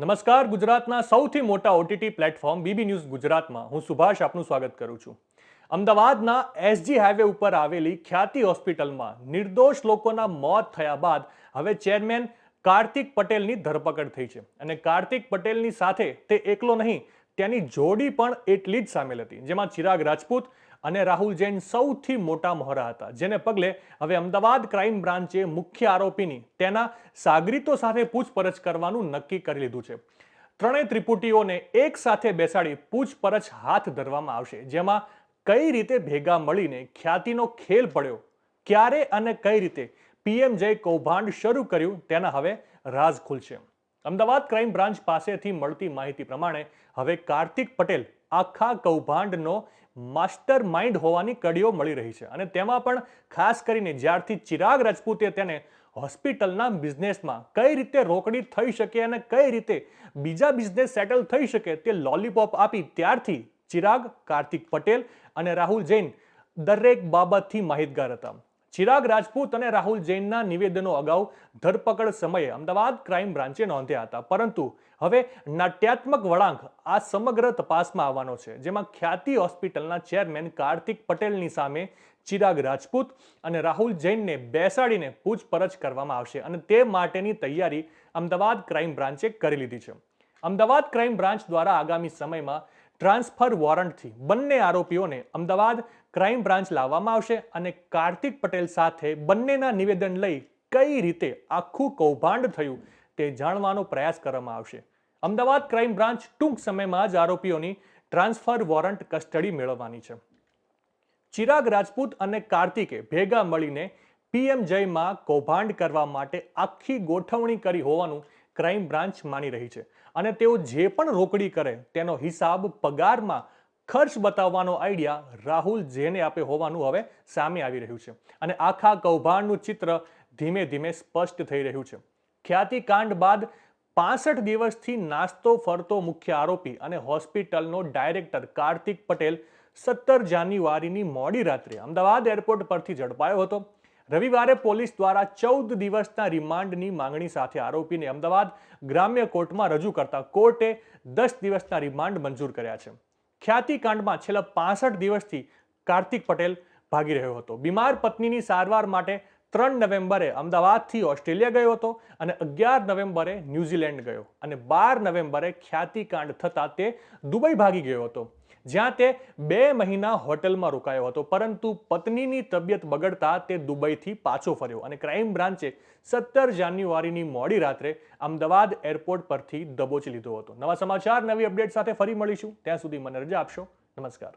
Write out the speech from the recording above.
નમસ્કાર, ગુજરાતના સૌથી મોટા ઓટીટી પ્લેટફોર્મ બીબી ન્યૂઝ ગુજરાતમાં. હું સુભાષ, આપનું સ્વાગત કરું છું. અમદાવાદના એસજી હાઈવે ઉપર આવેલી ખ્યાતિ હોસ્પિટલમાં નિર્દોષ લોકોના મોત થયા બાદ હવે ચેરમેન કાર્તિક પટેલની ધરપકડ થઈ છે. અને કાર્તિક પટેલની સાથે તે એકલો નહીં તેની જોડી પણ એટલી જ સામેલ હતી, જેમાં ચિરાગ રાજપૂત અને રાહુલ જૈન સૌથી મોટા મોહરા હતા, જેને પગલે હવે અમદાવાદ ક્રાઇમ બ્રાન્ચે મુખ્ય આરોપીની તેના સાગરીતો સાથે પૂછપરછ કરવાનું નક્કી કરી લીધું છે. ત્રણેય ત્રિપુટીઓને એક સાથે બેસાડી પૂછપરછ હાથ ધરવામાં આવશે, જેમાં કઈ રીતે ભેગા મળીને ખ્યાતિનો ખેલ પડ્યો, ક્યારે અને કઈ રીતે પીએમ જય કૌભાંડ શરૂ કર્યું, તેના હવે રાજ ખુલશે. અમદાવાદ ક્રાઇમ બ્રાન્ચ પાસેથી મળતી માહિતી પ્રમાણે હવે કાર્તિક પટેલ આખા કૌભાંડનો માસ્ટર માઇન્ડ હોવાની કડીઓ મળી રહી છે અને તેમાં પણ ખાસ કરીને જ્યારથી ચિરાગ રાજપૂતે તેને હોસ્પિટલના બિઝનેસમાં કઈ રીતે રોકડી થઈ શકે અને કઈ રીતે બીજા બિઝનેસ સેટલ થઈ શકે તે લોલીપોપ આપી ત્યારથી ચિરાગ, કાર્તિક પટેલ અને રાહુલ જૈન દરેક બાબતથી માહિતગાર હતા. ચિરાગ રાજપૂત અને રાહુલ જૈનના નિવેદનો અગાઉ ધરપકડ સમયે અમદાવાદ ક્રાઇમ બ્રાન્ચે નોંધ્યા હતા. પરંતુ હવે નાટ્યાત્મક વળાંક આ સમગ્ર તપાસમાં આવવાનો છે, જેમાં ખ્યાતિ હોસ્પિટલના ચેરમેન કાર્તિક પટેલની સામે ચિરાગ રાજપૂત અને રાહુલ જૈનને બેસાડીને પૂછપરછ કરવામાં આવશે અને તે માટેની તૈયારી અમદાવાદ ક્રાઇમ બ્રાન્ચે કરી લીધી છે. અમદાવાદ ક્રાઇમ બ્રાન્ચ દ્વારા આગામી સમયમાં ટ્રાન્સફર વોરંટથી બંને આરોપીઓને અમદાવાદ ક્રાઇમ બ્રાન્ચ લાવવામાં આવશે અને કાર્તિક પટેલ સાથે બંનેના નિવેદન લઈ કઈ રીતે આખું કૌભાંડ થયું તે જાણવાનો પ્રયાસ કરવામાં આવશે. અમદાવાદ ક્રાઇમ બ્રાન્ચ ટૂંક સમયમાં જ આરોપીઓની ટ્રાન્સફર વોરંટ કસ્ટડી મેળવવાની છે. ચિરાગ રાજપૂત અને કાર્તિકે ભેગા મળીને પીએમ જયમાં કૌભાંડ કરવા માટે આખી ગોઠવણી કરી હોવાનું ક્રાઇમ બ્રાન્ચ માની રહી છે. અને તેઓ જે પણ રોકડી કરે, તેનો હિસાબ પગારમાં ખર્ચ બતાવવાનો આઈડિયા રાહુલ જેને આપે હોવાનું હવે સામે આવી રહ્યું છે. અને આખા કૌભાંડનું ચિત્ર ધીમે ધીમે સ્પષ્ટ થઈ રહ્યું છે. ખ્યાતિકાંડ બાદ પાસઠ દિવસથી નાસ્તો ફરતો મુખ્ય આરોપી અને હોસ્પિટલનો ડાયરેક્ટર કાર્તિક પટેલ સત્તર જાન્યુઆરીની મોડી રાત્રે અમદાવાદ એરપોર્ટ પરથી ઝડપાયો હતો. રવિવારે પોલીસ દ્વારા ચૌદ દિવસના રિમાન્ડની માંગણી સાથે આરોપીને અમદાવાદ ગ્રામ્ય કોર્ટમાં રજૂ કરતા કોર્ટે દસ દિવસના રિમાન્ડ મંજૂર કર્યા છે. ખ્યાતિકાંડમાં છેલ્લા પાસઠ દિવસથી કાર્તિક પટેલ ભાગી રહ્યો હતો. બીમાર પત્નીની સારવાર માટે ત્રણ નવેમ્બરે અમદાવાદથી ઓસ્ટ્રેલિયા ગયો હતો અને અગિયાર નવેમ્બરે ન્યૂઝીલેન્ડ ગયો અને બાર નવેમ્બરે ખ્યાતિકાંડ થતાં તે દુબઈ ભાગી ગયો હતો. જ્યાં તે બે મહિના હોટલમાં રોકાયો હતો, પરંતુ પત્નીની તબિયત બગડતા તે દુબઈથી પાછો ફર્યો અને ક્રાઇમ બ્રાન્ચે સત્તર જાન્યુઆરીની મોડી રાત્રે અમદાવાદ એરપોર્ટ પરથી દબોચી લીધો હતો. નવા સમાચાર, નવી અપડેટ સાથે ફરી મળીશું. ત્યાં સુધી મને રજા આપશો. નમસ્કાર.